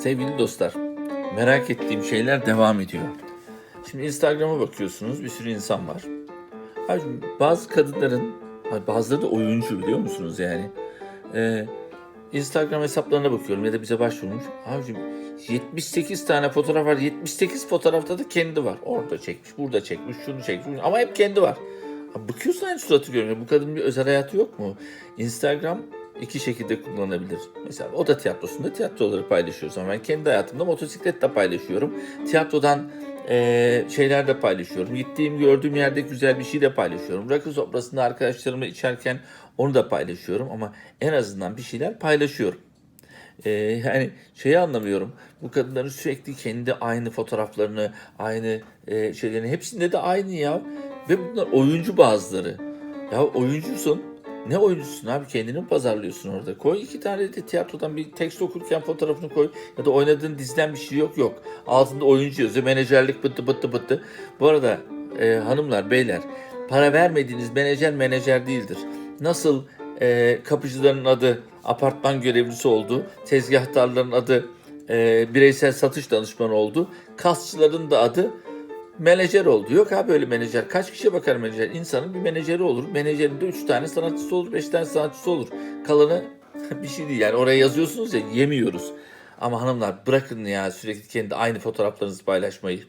Sevgili dostlar, merak ettiğim şeyler devam ediyor. Şimdi Instagram'a bakıyorsunuz, bir sürü insan var. Abi bazı kadınların, bazıları da oyuncu biliyor musunuz yani? Ee, Instagram hesaplarına bakıyorum ya da bize başvurmuş. Abicim 78 tane fotoğraf var. 78 fotoğrafta da kendi var. Orada çekmiş, burada çekmiş, şunu çekmiş. Ama hep kendi var. Abi bakıyorsun aynı suratı görünüyor. Bu kadının bir özel hayatı yok mu? Instagram iki şekilde kullanılabilir. Mesela o da tiyatrosunda tiyatroları paylaşıyoruz ama ben kendi hayatımda motosikletle paylaşıyorum. Tiyatrodan eee şeyler de paylaşıyorum. Gittiğim gördüğüm yerde güzel bir şey de paylaşıyorum. Rakı sofrasında arkadaşlarımla içerken onu da paylaşıyorum ama en azından bir şeyler paylaşıyorum. Ee, yani şeyi anlamıyorum. Bu kadınların sürekli kendi aynı fotoğraflarını, aynı e, şeylerini hepsinde de aynı ya. Ve bunlar oyuncu bazıları. Ya oyuncusun. Ne oyuncusun abi kendini pazarlıyorsun orada? Koy iki tane de tiyatrodan bir tekst okurken fotoğrafını koy. Ya da oynadığın diziden bir şey yok yok. Altında oyuncu yazıyor. Menajerlik bıttı bıttı bıttı. Bu arada e, hanımlar beyler para vermediğiniz menajer menajer değildir. Nasıl e, kapıcıların adı apartman görevlisi oldu. Tezgahtarların adı e, bireysel satış danışmanı oldu. Kasçıların da adı menajer oldu. Yok abi öyle menajer. Kaç kişiye bakar menajer? İnsanın bir menajeri olur. Menajerin de 3 tane sanatçısı olur, 5 tane sanatçısı olur. Kalanı bir şey değil. Yani oraya yazıyorsunuz ya yemiyoruz. Ama hanımlar bırakın ya sürekli kendi aynı fotoğraflarınızı paylaşmayı.